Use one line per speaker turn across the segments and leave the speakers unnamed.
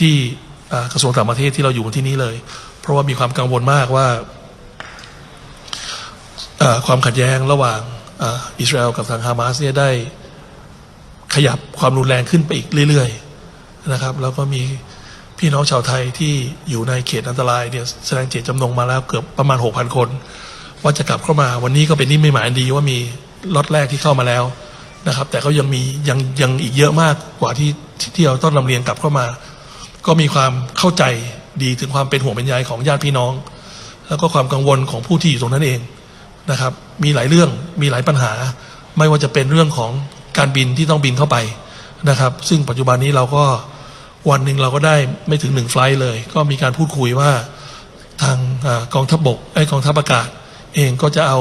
ที่กระทรวงต่างประเทศที่เราอยู่ที่นี้เลย เพราะว่ามีความกังวลมากว่าความขัดแย้งระหว่างอิสราเอลกับทางฮามาสเนี่ยได้ขยับความรุนแรงขึ้นไปอีกเรื่อยๆนะครับ แล้วก็มีพี่น้องชาวไทยที่อยู่ในเขตอันตรายเนี่ยแสดงเจตจำนงมาแล้วเกือบประมาณ 6,000 คน ว่าจะกลับเข้ามา วันนี้ก็เป็นนิมิตหมายดีว่ามีล็อตแรกที่เข้ามาแล้วนะครับ แต่ก็ยังมียังยังอีกเยอะมากกว่าที่ที่ที่เราต้องลำเลียงกลับเข้ามา ก็มีความเข้าใจดีถึงความเป็นห่วงเป็นใยของญาติพี่น้อง แล้วก็ความกังวลของผู้ที่อยู่ตรงนั้นเองนะครับ มีหลายเรื่องมีหลายปัญหา ไม่ว่าจะเป็นเรื่องของการบินที่ต้องบินเข้าไปนะครับ ซึ่งปัจจุบันนี้เราก็วันหนึ่งเราก็ได้ไม่ถึงหนึ่งไฟล์เลย ก็มีการพูดคุยว่าทางอกองทัพบกไอ้กองทัพอากาศ เองก็จะเอา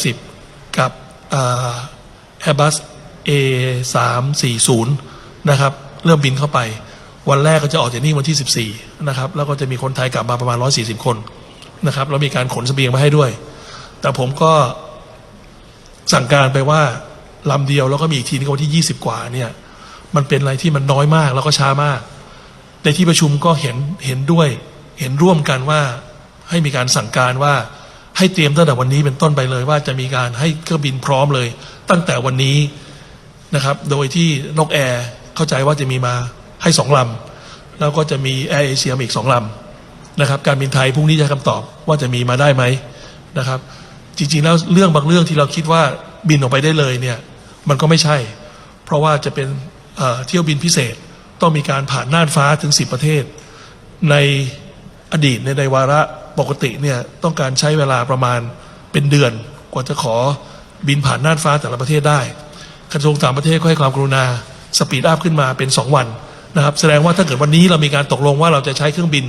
430 กับแอร์บัส A340 นะครับ เริ่มบินเข้าไป วันแรกก็จะออกจากนี่วันที่ 14 นะครับ แล้วก็จะมีคนไทยกลับมาประมาณ 140 คนนะครับแล้วมีการขนเสบียงมาให้ด้วย แต่ผมก็สั่งการไปว่าลำเดียวแล้วก็มีอีกทีนึงวันที่ 20 กว่าเนี่ยมันเป็นอะไรที่มันน้อยมากแล้วก็ช้ามาก ในที่ประชุมก็เห็นเห็นด้วย เห็นร่วมกันว่าให้มีการสั่งการว่าให้เตรียมตั้งแต่วันนี้เป็นต้นไปเลย ว่าจะมีการให้เครื่องบินพร้อมเลย ตั้งแต่วันนี้นะครับ โดยที่นกแอร์เข้าใจว่าจะมีมา ให้สองลำ แล้วก็จะมีแอร์เอเชียอีกสองลำนะครับ การบินไทยพรุ่งนี้จะให้คำตอบว่าจะมีมาได้ไหมนะครับ จริงๆแล้วเรื่องบางเรื่องที่เราคิดว่าบินออกไปได้เลยเนี่ยมันก็ไม่ใช่ เพราะว่าจะเป็นเอ่อเที่ยวบินพิเศษต้องมีการผ่านน่านฟ้าถึง 10 ประเทศ ในอดีตในในวาระปกติเนี่ยต้องการใช้เวลาประมาณเป็นเดือน กว่าจะขอบินผ่านน่านฟ้าแต่ละประเทศได้กระทรวงต่างประเทศก็ให้ความกรุณาสปีดอัพขึ้นมาเป็น 2 วัน นะครับ แสดงว่าถ้าเกิดวันนี้เรามีการตกลงว่าเราจะใช้เครื่องบิน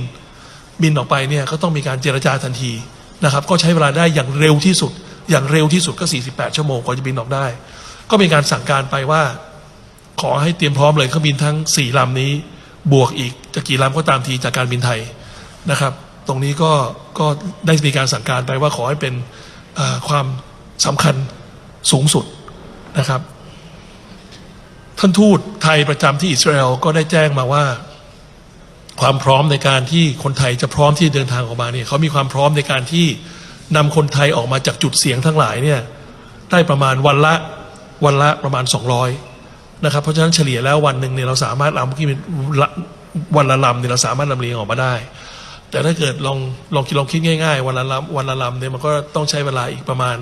บินออกไปเนี่ยก็ต้องมีการเจรจาทันทีนะครับ ก็ใช้เวลาได้อย่างเร็วที่สุด อย่างเร็วที่สุดก็ 48 ชั่วโมงกว่าจะบินออกได้ ก็มีการสั่งการไปว่า ขอให้เตรียมพร้อมเลยเครื่องบินทั้ง 4ลำนี้ บวกอีกจะกี่ลำก็ตามทีจากการบินไทยนะครับ ตรงนี้ก็ก็ได้มีการสั่งการไปว่าขอให้เป็นความสำคัญสูงสุดนะครับ ท่านทูตไทยประจำที่อิสราเอลก็ได้แจ้งมาว่า ความพร้อมในการที่คนไทยจะพร้อมที่เดินทางออกมาเนี่ยเขามีความพร้อมในการที่นำคนไทยออกมาจากจุดเสี่ยงทั้งหลายเนี่ยได้ประมาณวันละวันละประมาณ 200นะครับเพราะฉะนั้นเฉลี่ยแล้ววันหนึ่งเนี่ยเราสามารถเอาที่เป็นวันละลำเนี่ยเราสามารถลำเลียงออกมาได้ แต่ถ้าเกิดลองลองคิดลองคิดง่ายๆ วันละลำวันละลำเนี่ยมันก็ต้องใช้เวลาอีกประมาณ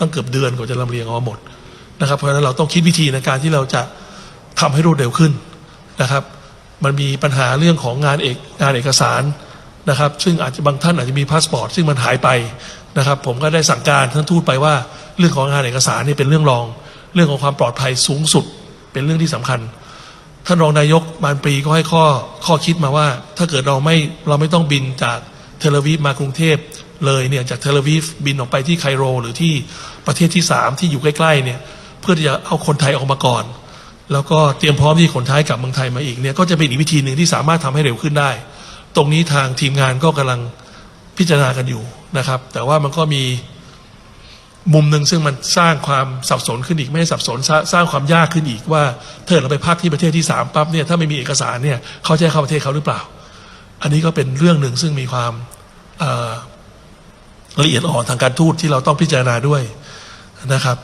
ต้องเกือบเดือนกว่าจะลำเลียงออกมาหมดนะครับเพราะฉะนั้นเราต้องคิดวิธีในการที่เราจะ ทำให้รวดเร็วขึ้นนะครับ มันมีปัญหาเรื่องของงานเอกงานเอกสารนะครับ ซึ่งอาจจะบางท่านอาจจะมีพาสปอร์ตซึ่งมันหายไปนะครับ ผมก็ได้สั่งการท่านทูตไปว่าเรื่องของงานเอกสารนี่เป็นเรื่องรอง เรื่องของความปลอดภัยสูงสุด เป็นเรื่องที่สำคัญ ท่านรองนายกมานปรีก็ให้ข้อข้อคิดมาว่า ถ้าเกิดเราไม่เราไม่ต้องบินจากเทลวีฟมากรุงเทพเลยเนี่ยจากเทลวีฟบินออกไปที่ไคโร หรือที่ประเทศที่สามที่อยู่ใกล้ๆเนี่ยเพื่อที่จะเอาคนไทยออกมาก่อน แล้วก็เตรียมพร้อมที่ขนท้ายกลับเมืองไทยมาอีกเนี่ยก็จะเป็นอีกวิธีหนึ่งที่สามารถทำให้เร็วขึ้นได้ ตรงนี้ทางทีมงานก็กำลังพิจารณากันอยู่นะครับ แต่ว่ามันก็มีมุมหนึ่งซึ่งมันสร้างความสับสนขึ้นอีกไม่ได้สับสนสร้างสร้างความยากขึ้นอีกว่าถ้าเราไปพักที่ประเทศที่สามปั๊บเนี่ยถ้าไม่มีเอกสารเนี่ยเขาจะให้เข้าประเทศเขาหรือเปล่า อันนี้ก็เป็นเรื่องหนึ่งซึ่งมีความละเอียดอ่อนทางการทูตที่เราต้องพิจารณาด้วยนะครับ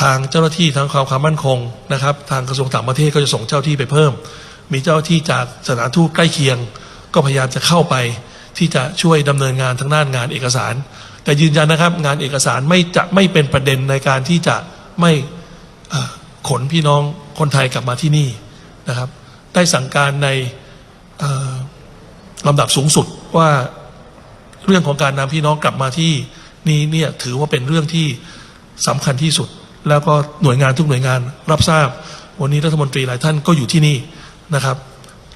ทางเจ้าหน้าที่ทางความความมั่นคงนะครับ ทางกระทรวงต่างประเทศก็จะส่งเจ้าที่ไปเพิ่ม มีเจ้าที่จากสถานทูตใกล้เคียง ก็พยายามจะเข้าไปที่จะช่วยดำเนินงานทางด้านงานเอกสาร แต่ยืนยันนะครับ งานเอกสารไม่จะไม่เป็นประเด็นในการที่จะไม่ขนพี่น้องคนไทยกลับมาที่นี่นะครับ ได้สั่งการในลำดับสูงสุดว่าเรื่องของการนำพี่น้องกลับมาที่นี่เนี่ยถือว่าเป็นเรื่องที่สำคัญที่สุด แล้วก็หน่วยงานทุกหน่วยงานรับทราบ วันนี้รัฐมนตรีหลายท่านก็อยู่ที่นี่นะครับ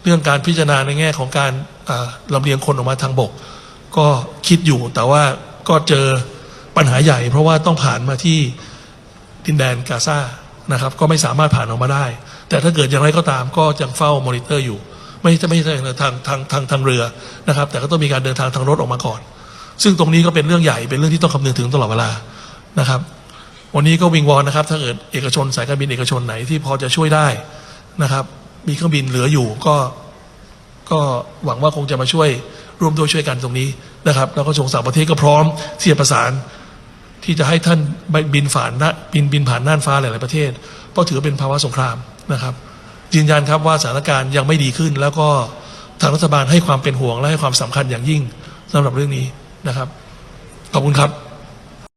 เรื่องการพิจารณาในแง่ของการลำเลียงคนออกมาทางบก ก็คิดอยู่แต่ว่าก็เจอปัญหาใหญ่ เพราะว่าต้องผ่านมาที่ดินแดนกาซานะครับ ก็ไม่สามารถผ่านออกมาได้ แต่ถ้าเกิดอย่างไรก็ตามก็ยังเฝ้ามอนิเตอร์อยู่ ไม่ใช่ไม่ใช่ทางทางทางทางเรือนะครับ แต่ก็ต้องมีการเดินทางทางรถออกมาก่อน ซึ่งตรงนี้ก็เป็นเรื่องใหญ่เป็นเรื่องที่ต้องคำนึงถึงตลอดเวลานะครับ วันนี้ก็วิงวอนนะครับ ถ้าเกิดเอกชนสายการบินเอกชนไหนที่พอจะช่วยได้นะครับ มีเครื่องบินเหลืออยู่ก็ก็หวังว่าคงจะมาช่วยร่วมด้วยช่วยกันตรงนี้นะครับแล้วก็กระทรวงต่างประเทศก็พร้อมที่จะประสาน ที่จะให้ท่านบินผ่านนะบินบินผ่านน่านฟ้าหลาย ๆ ประเทศ เพราะถือเป็นภาวะสงครามนะครับ ยืนยันครับว่าสถานการณ์ยังไม่ดีขึ้น แล้วก็ทางรัฐบาลให้ความเป็นห่วงและให้ความสำคัญอย่างยิ่งสำหรับเรื่องนี้นะครับ ขอบคุณครับ